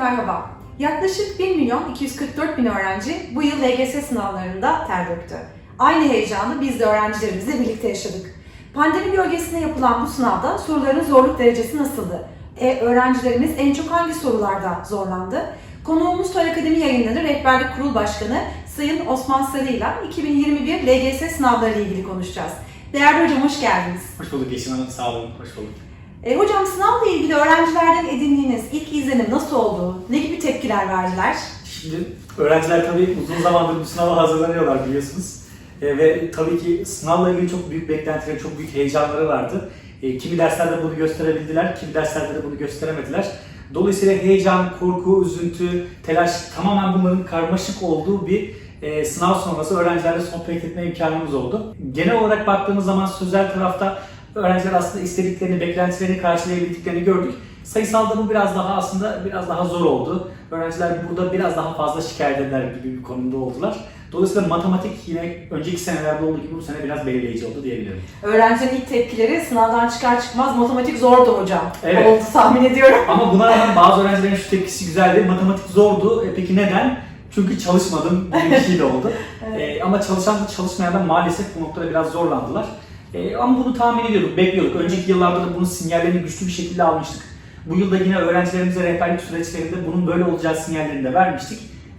merhaba. Yaklaşık 1 milyon 244 bin öğrenci bu yıl LGS sınavlarında ter döktü. Aynı heyecanı biz de öğrencilerimizle birlikte yaşadık. Pandemi gölgesinde yapılan bu sınavda soruların zorluk derecesi nasıldı? E, öğrencilerimiz en çok hangi sorularda zorlandı? Konuğumuz Toy Akademi yayınları Rehberlik Kurul Başkanı Sayın Osman Sarı ile 2021 LGS sınavları ile ilgili konuşacağız. Değerli hocam hoş geldiniz. Hoş bulduk Yeşim Hanım, sağ olun, hoş bulduk. E, hocam sınavla ilgili öğrencilerden edindiğiniz ilk izlenim nasıl oldu? Ne gibi tepkiler verdiler? Şimdi öğrenciler tabii uzun zamandır bu sınava hazırlanıyorlar biliyorsunuz. E, ve tabii ki sınavla ilgili çok büyük beklentileri, çok büyük heyecanları vardı. E, kimi derslerde bunu gösterebildiler, kimi derslerde de bunu gösteremediler. Dolayısıyla heyecan, korku, üzüntü, telaş tamamen bunların karmaşık olduğu bir e, sınav sonrası öğrencilerle sohbet etme imkanımız oldu. Genel olarak baktığımız zaman sözel tarafta öğrenciler aslında istediklerini, beklentilerini karşılayabildiklerini gördük. Sayısalda bu biraz daha aslında biraz daha zor oldu. Öğrenciler burada biraz daha fazla şikayet eder gibi bir konumda oldular. Dolayısıyla matematik yine önceki senelerde olduğu gibi bu sene biraz belirleyici oldu diyebilirim. Öğrencilerin ilk tepkileri sınavdan çıkar çıkmaz matematik zordu hocam. Evet. Oldu tahmin ediyorum. Ama buna rağmen bazı öğrencilerin şu tepkisi güzeldi. Matematik zordu. E peki neden? Çünkü çalışmadım gibi bir şey de oldu. E, ama çalışan da çalışmayan da maalesef bu noktada biraz zorlandılar. E, ama bunu tahmin ediyorduk, bekliyorduk. Önceki yıllarda da bunun sinyallerini güçlü bir şekilde almıştık. Bu yılda yine öğrencilerimize rehberlik süreçlerinde bunun böyle olacağı sinyallerini de vermiştik.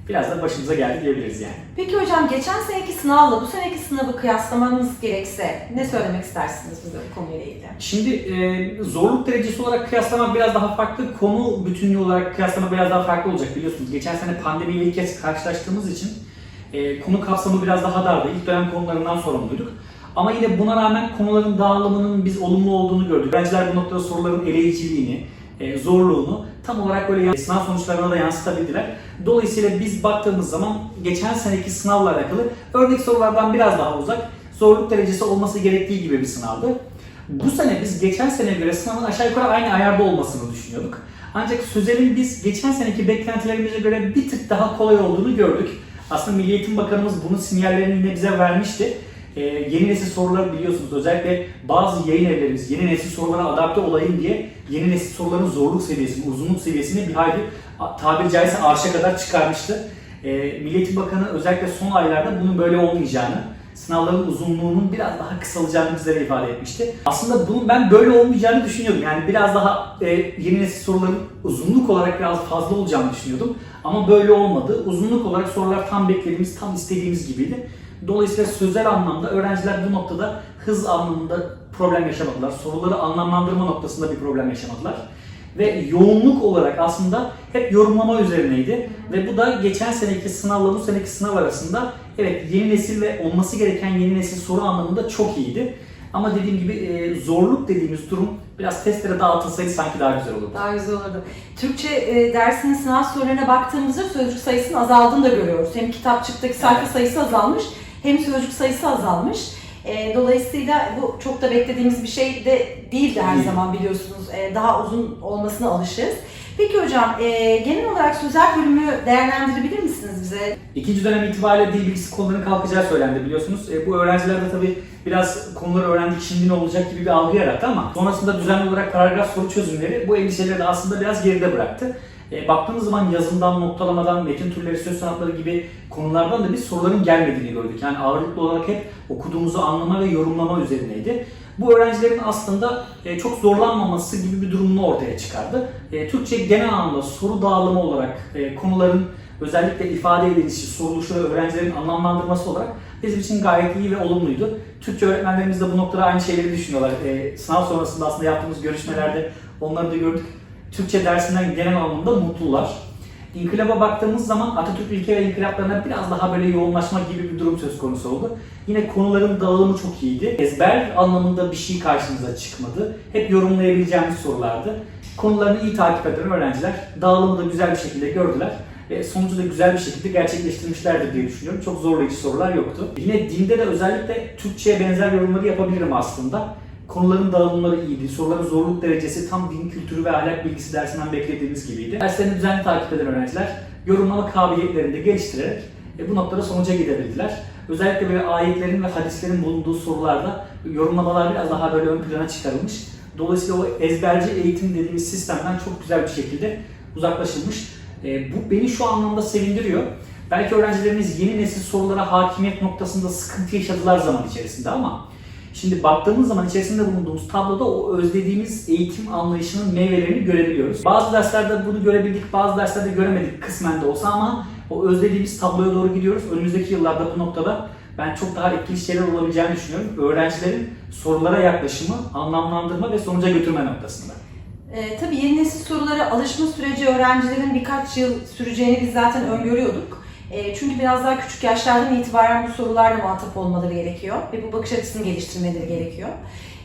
Biraz da başımıza geldi diyebiliriz yani. Peki hocam geçen seneki sınavla bu seneki sınavı kıyaslamanız gerekse ne söylemek istersiniz bu konuyla ilgili? Şimdi e, zorluk derecesi olarak kıyaslamak biraz daha farklı, konu bütünlüğü olarak kıyaslamak biraz daha farklı olacak biliyorsunuz. Geçen sene pandemiyle ilk kez karşılaştığımız için e, konu kapsamı biraz daha dardı. İlk dönem konularından sorumluyduk. Ama yine buna rağmen konuların dağılımının biz olumlu olduğunu gördük. Öğrenciler bu noktada soruların eleyiciliğini, e, zorluğunu tam olarak böyle sınav sonuçlarına da yansıtabildiler. Dolayısıyla biz baktığımız zaman geçen seneki sınavla alakalı örnek sorulardan biraz daha uzak, zorluk derecesi olması gerektiği gibi bir sınavdı. Bu sene biz geçen seneye göre sınavın aşağı yukarı aynı ayarda olmasını düşünüyorduk. Ancak sözelin biz geçen seneki beklentilerimize göre bir tık daha kolay olduğunu gördük. Aslında Milli Eğitim Bakanımız bunun sinyallerini bize vermişti. Ee, yeni nesil soruları biliyorsunuz özellikle bazı yayın evlerimiz yeni nesil sorulara adapte olayım diye yeni nesil soruların zorluk seviyesini, uzunluk seviyesini bir hayli tabiri caizse arşa kadar çıkarmıştı. Ee, Milli Eğitim Bakanı özellikle son aylarda bunun böyle olmayacağını, sınavların uzunluğunun biraz daha kısalacağını bizlere ifade etmişti. Aslında bunun ben böyle olmayacağını düşünüyordum. Yani biraz daha e, yeni nesil soruların uzunluk olarak biraz fazla olacağını düşünüyordum. Ama böyle olmadı. Uzunluk olarak sorular tam beklediğimiz, tam istediğimiz gibiydi. Dolayısıyla sözel anlamda öğrenciler bu noktada hız anlamında problem yaşamadılar. Soruları anlamlandırma noktasında bir problem yaşamadılar. Ve yoğunluk olarak aslında hep yorumlama üzerineydi. Ve bu da geçen seneki sınavla bu seneki sınav arasında evet yeni nesil ve olması gereken yeni nesil soru anlamında çok iyiydi. Ama dediğim gibi zorluk dediğimiz durum biraz testlere dağıtılsaydı sanki daha güzel olurdu. Daha güzel olurdu. Türkçe e, dersinin sınav sorularına baktığımızda sözcük sayısının azaldığını da görüyoruz. Hem kitapçıktaki sayfa Evet. sayısı azalmış hem sözcük sayısı azalmış. E, dolayısıyla bu çok da beklediğimiz bir şey de değildi her Değil. zaman biliyorsunuz. E, daha uzun olmasına alışırız. Peki hocam e, genel olarak sözel bölümü değerlendirebilir misiniz bize? İkinci dönem itibariyle dil bilgisi konularının kalkacağı söylendi biliyorsunuz. E, bu öğrenciler de tabii biraz konuları öğrendik şimdi ne olacak gibi bir algı yarattı ama sonrasında düzenli olarak paragraf soru çözümleri bu endişeleri de aslında biraz geride bıraktı. E, baktığımız zaman yazından, noktalamadan, metin türleri, söz sanatları gibi konulardan da biz soruların gelmediğini gördük. Yani ağırlıklı olarak hep okuduğumuzu anlama ve yorumlama üzerineydi. Bu öğrencilerin aslında e, çok zorlanmaması gibi bir durumunu ortaya çıkardı. E, Türkçe genel anlamda soru dağılımı olarak e, konuların özellikle ifade edilişi, soruluşu öğrencilerin anlamlandırması olarak bizim için gayet iyi ve olumluydu. Türkçe öğretmenlerimiz de bu noktada aynı şeyleri düşünüyorlar. E, sınav sonrasında aslında yaptığımız görüşmelerde onları da gördük. Türkçe dersinden genel anlamda mutlular. İnkılaba baktığımız zaman Atatürk ilke ve inkılaplarına biraz daha böyle yoğunlaşma gibi bir durum söz konusu oldu. Yine konuların dağılımı çok iyiydi. Ezber anlamında bir şey karşımıza çıkmadı. Hep yorumlayabileceğimiz sorulardı. Konularını iyi takip eden öğrenciler dağılımı da güzel bir şekilde gördüler. Ve sonucu da güzel bir şekilde gerçekleştirmişlerdir diye düşünüyorum. Çok zorlayıcı sorular yoktu. Yine dinde de özellikle Türkçe'ye benzer yorumları yapabilirim aslında. Konuların dağılımları iyiydi. Soruların zorluk derecesi tam din kültürü ve ahlak bilgisi dersinden beklediğimiz gibiydi. Derslerini düzenli takip eden öğrenciler yorumlama kabiliyetlerini de geliştirerek e, bu noktada sonuca gidebildiler. Özellikle böyle ayetlerin ve hadislerin bulunduğu sorularda yorumlamalar biraz daha böyle ön plana çıkarılmış. Dolayısıyla o ezberci eğitim dediğimiz sistemden çok güzel bir şekilde uzaklaşılmış. E, bu beni şu anlamda sevindiriyor. Belki öğrencilerimiz yeni nesil sorulara hakimiyet noktasında sıkıntı yaşadılar zaman içerisinde ama şimdi baktığımız zaman içerisinde bulunduğumuz tabloda o özlediğimiz eğitim anlayışının meyvelerini görebiliyoruz. Bazı derslerde bunu görebildik, bazı derslerde göremedik kısmen de olsa ama o özlediğimiz tabloya doğru gidiyoruz. Önümüzdeki yıllarda bu noktada ben çok daha etkili şeyler olabileceğini düşünüyorum. Öğrencilerin sorulara yaklaşımı, anlamlandırma ve sonuca götürme noktasında. E, tabii yeni nesil sorulara alışma süreci öğrencilerin birkaç yıl süreceğini biz zaten öngörüyorduk. E, çünkü biraz daha küçük yaşlardan itibaren bu sorularla muhatap olmaları gerekiyor ve bu bakış açısını geliştirmeleri gerekiyor.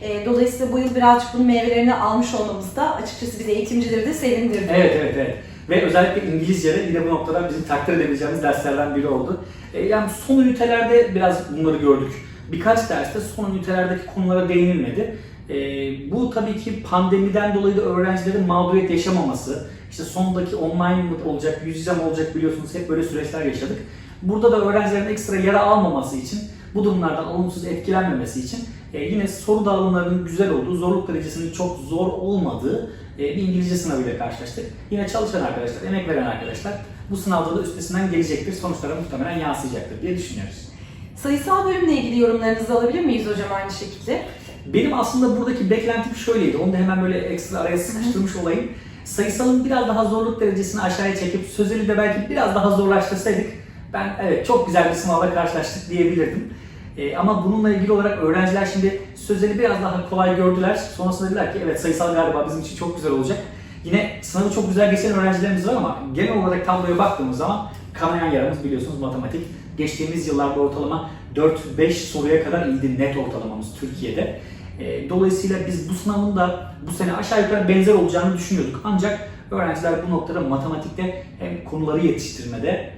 E, dolayısıyla bu yıl birazcık bunun meyvelerini almış olmamız da açıkçası biz eğitimcileri de sevindirdi. Evet, evet, evet. Ve özellikle İngilizce'de yine bu noktada bizim takdir edebileceğimiz derslerden biri oldu. E, yani son ünitelerde biraz bunları gördük. Birkaç derste son ünitelerdeki konulara değinilmedi. Bu tabii ki pandemiden dolayı da öğrencilerin mağduriyet yaşamaması, işte sondaki online mı olacak, yüz yüze mi olacak biliyorsunuz hep böyle süreçler yaşadık. Burada da öğrencilerin ekstra yara almaması için, bu durumlardan olumsuz etkilenmemesi için e, yine soru dağılımlarının güzel olduğu, zorluk derecesinin çok zor olmadığı e, bir İngilizce sınavıyla karşılaştık. Yine çalışan arkadaşlar, emek veren arkadaşlar bu sınavda da üstesinden gelecektir, sonuçlara muhtemelen yansıyacaktır diye düşünüyoruz. Sayısal bölümle ilgili yorumlarınızı alabilir miyiz hocam aynı şekilde? Benim aslında buradaki beklentim şöyleydi, onu da hemen böyle ekstra araya sıkıştırmış olayım. Sayısalın biraz daha zorluk derecesini aşağıya çekip sözeli de belki biraz daha zorlaştırsaydık ben evet çok güzel bir sınavla karşılaştık diyebilirdim. Ee, ama bununla ilgili olarak öğrenciler şimdi sözeli biraz daha kolay gördüler. Sonrasında dediler ki evet sayısal galiba bizim için çok güzel olacak. Yine sınavı çok güzel geçen öğrencilerimiz var ama genel olarak tabloya baktığımız zaman kanayan yaramız biliyorsunuz matematik. Geçtiğimiz yıllarda ortalama 4-5 soruya kadar iyiydi net ortalamamız Türkiye'de. E, Dolayısıyla biz bu sınavın da bu sene aşağı yukarı benzer olacağını düşünüyorduk. Ancak öğrenciler bu noktada matematikte hem konuları yetiştirmede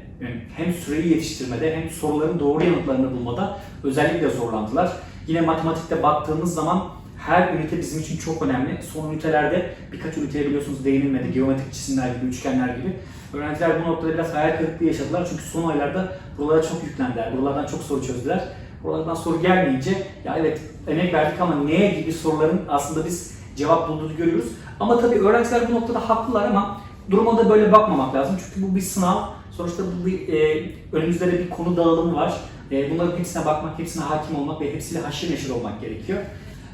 hem süreyi yetiştirmede hem soruların doğru yanıtlarını bulmada özellikle zorlandılar. Yine matematikte baktığımız zaman her ünite bizim için çok önemli. Son ünitelerde birkaç üniteye biliyorsunuz değinilmedi. Geometrik cisimler gibi, üçgenler gibi. Öğrenciler bu noktada biraz hayal kırıklığı yaşadılar. Çünkü son aylarda buralara çok yüklendiler. Buralardan çok soru çözdüler. Buralardan soru gelmeyince ya evet emek verdik ama neye gibi soruların aslında biz cevap bulduğunu görüyoruz. Ama tabii öğrenciler bu noktada haklılar ama duruma da böyle bakmamak lazım. Çünkü bu bir sınav. Sonuçta bu bir, e, önümüzde de bir konu dağılımı var. E, bunların hepsine bakmak, hepsine hakim olmak ve hepsiyle haşır neşir olmak gerekiyor.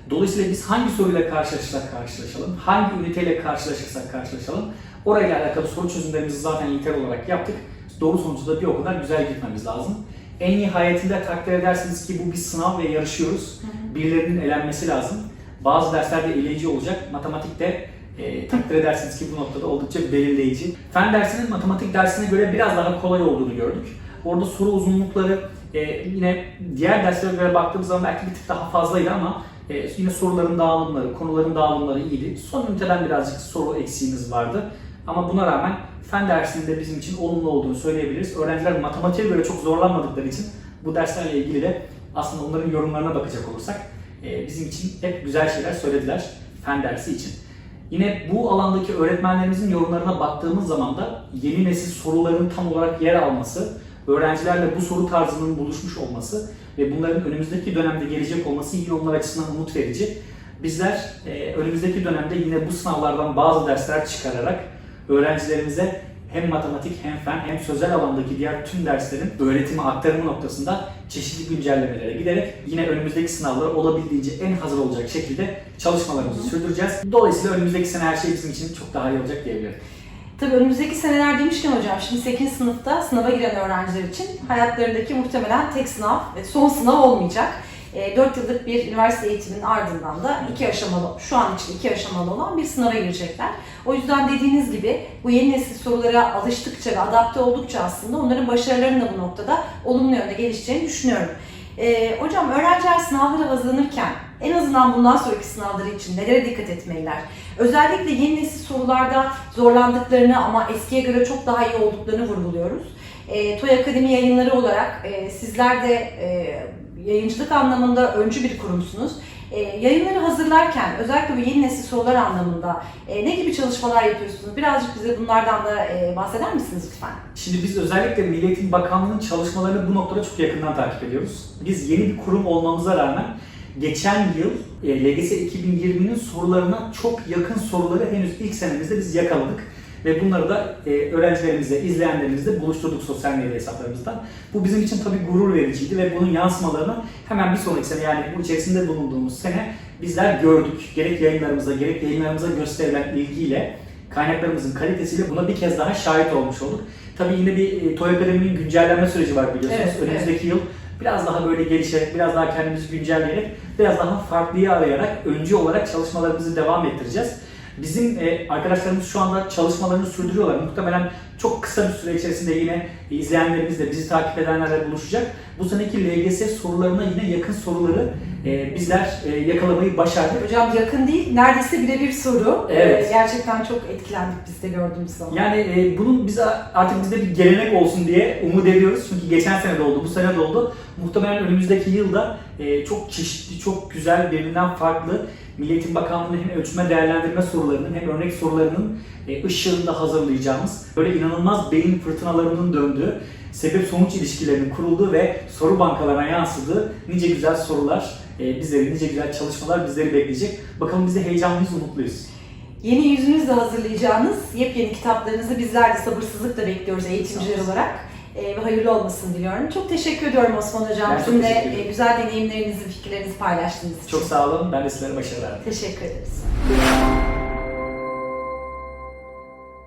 Dolayısıyla biz hangi soruyla karşılaşırsak karşılaşalım, hangi üniteyle karşılaşırsak karşılaşalım, orayla alakalı soru çözümlerimizi zaten ilkel olarak yaptık. Doğru sonucu da bir o kadar güzel gitmemiz lazım. En nihayetinde takdir edersiniz ki bu bir sınav ve yarışıyoruz. Birilerinin elenmesi lazım. Bazı derslerde eleyici olacak. Matematikte e, takdir edersiniz ki bu noktada oldukça belirleyici. Fen dersinin matematik dersine göre biraz daha kolay olduğunu gördük. Orada soru uzunlukları e, yine diğer derslere göre baktığımız zaman belki bir tık daha fazlaydı ama e, yine soruların dağılımları, konuların dağılımları iyiydi. Son üniteden birazcık soru eksiğimiz vardı. Ama buna rağmen fen dersinde bizim için olumlu olduğunu söyleyebiliriz. Öğrenciler matematiğe göre çok zorlanmadıkları için bu derslerle ilgili de aslında onların yorumlarına bakacak olursak e, bizim için hep güzel şeyler söylediler fen dersi için. Yine bu alandaki öğretmenlerimizin yorumlarına baktığımız zaman da yeni nesil soruların tam olarak yer alması, öğrencilerle bu soru tarzının buluşmuş olması ve bunların önümüzdeki dönemde gelecek olması yine onlar açısından umut verici. Bizler e, önümüzdeki dönemde yine bu sınavlardan bazı dersler çıkararak öğrencilerimize hem matematik hem fen hem sözel alandaki diğer tüm derslerin öğretimi aktarımı noktasında çeşitli güncellemelere giderek yine önümüzdeki sınavlara olabildiğince en hazır olacak şekilde çalışmalarımızı sürdüreceğiz. Dolayısıyla önümüzdeki sene her şey bizim için çok daha iyi olacak diyebilirim. Tabii önümüzdeki seneler demişken hocam, şimdi 8. sınıfta sınava giren öğrenciler için hayatlarındaki muhtemelen tek sınav ve son sınav olmayacak. 4 yıllık bir üniversite eğitiminin ardından da iki aşamalı, şu an için iki aşamalı olan bir sınava girecekler. O yüzden dediğiniz gibi bu yeni nesil sorulara alıştıkça ve adapte oldukça aslında onların başarılarının da bu noktada olumlu yönde gelişeceğini düşünüyorum. Ee, hocam öğrenciler sınavlara hazırlanırken en azından bundan sonraki sınavları için nelere dikkat etmeliler? Özellikle yeni nesil sorularda zorlandıklarını ama eskiye göre çok daha iyi olduklarını vurguluyoruz. E, Toy Akademi yayınları olarak e, sizler de e, yayıncılık anlamında öncü bir kurumsunuz. E, yayınları hazırlarken özellikle bu yeni nesil sorular anlamında e, ne gibi çalışmalar yapıyorsunuz? Birazcık bize bunlardan da e, bahseder misiniz lütfen? Şimdi biz özellikle Milli Eğitim Bakanlığı'nın çalışmalarını bu noktada çok yakından takip ediyoruz. Biz yeni bir kurum olmamıza rağmen geçen yıl e, LGS 2020'nin sorularına çok yakın soruları henüz ilk senemizde biz yakaladık. Ve bunları da e, öğrencilerimizle, izleyenlerimizle buluşturduk sosyal medya hesaplarımızdan. Bu bizim için tabii gurur vericiydi ve bunun yansımalarını hemen bir sonraki sene yani bu içerisinde bulunduğumuz sene bizler gördük. Gerek yayınlarımıza, gerek yayınlarımıza gösterilen ilgiyle, kaynaklarımızın kalitesiyle buna bir kez daha şahit olmuş olduk. Tabii yine bir e, Toy Akademi'nin güncellenme süreci var biliyorsunuz. Evet, Önümüzdeki yıl biraz daha böyle gelişerek, biraz daha kendimizi güncelleyerek, biraz daha farklıyı arayarak, öncü olarak çalışmalarımızı devam ettireceğiz. Bizim e, arkadaşlarımız şu anda çalışmalarını sürdürüyorlar. Muhtemelen çok kısa bir süre içerisinde yine izleyenlerimiz de bizi takip edenlerle buluşacak. Bu seneki LGS sorularına yine yakın soruları e, bizler e, yakalamayı başardık. Hocam yakın değil, neredeyse birebir soru. Evet. Ee, gerçekten çok etkilendik biz de gördüğümüz zaman. Yani e, bunun bize artık bizde bir gelenek olsun diye umut ediyoruz. Çünkü geçen sene de oldu, bu sene de oldu. Muhtemelen önümüzdeki yılda e, çok çeşitli, çok güzel, birbirinden farklı Milli Eğitim Bakanlığı'nın hem ölçme değerlendirme sorularının hem örnek sorularının e, ışığında hazırlayacağımız, böyle inanılmaz beyin fırtınalarının döndüğü, sebep sonuç ilişkilerinin kurulduğu ve soru bankalarına yansıdığı nice güzel sorular, e, bizleri, nice güzel çalışmalar bizleri bekleyecek. Bakalım biz de heyecanlıyız, umutluyuz. Yeni yüzünüzle hazırlayacağınız yepyeni kitaplarınızı bizler de sabırsızlıkla bekliyoruz eğitimciler olarak. Ee, ve hayırlı olmasını diliyorum. Çok teşekkür ediyorum Osman Hocam. Ben çok Bizimle teşekkür ederim. e, güzel deneyimlerinizi, fikirlerinizi paylaştığınız için. Çok sağ olun, ben de sizlere başarılar. Teşekkür ederiz.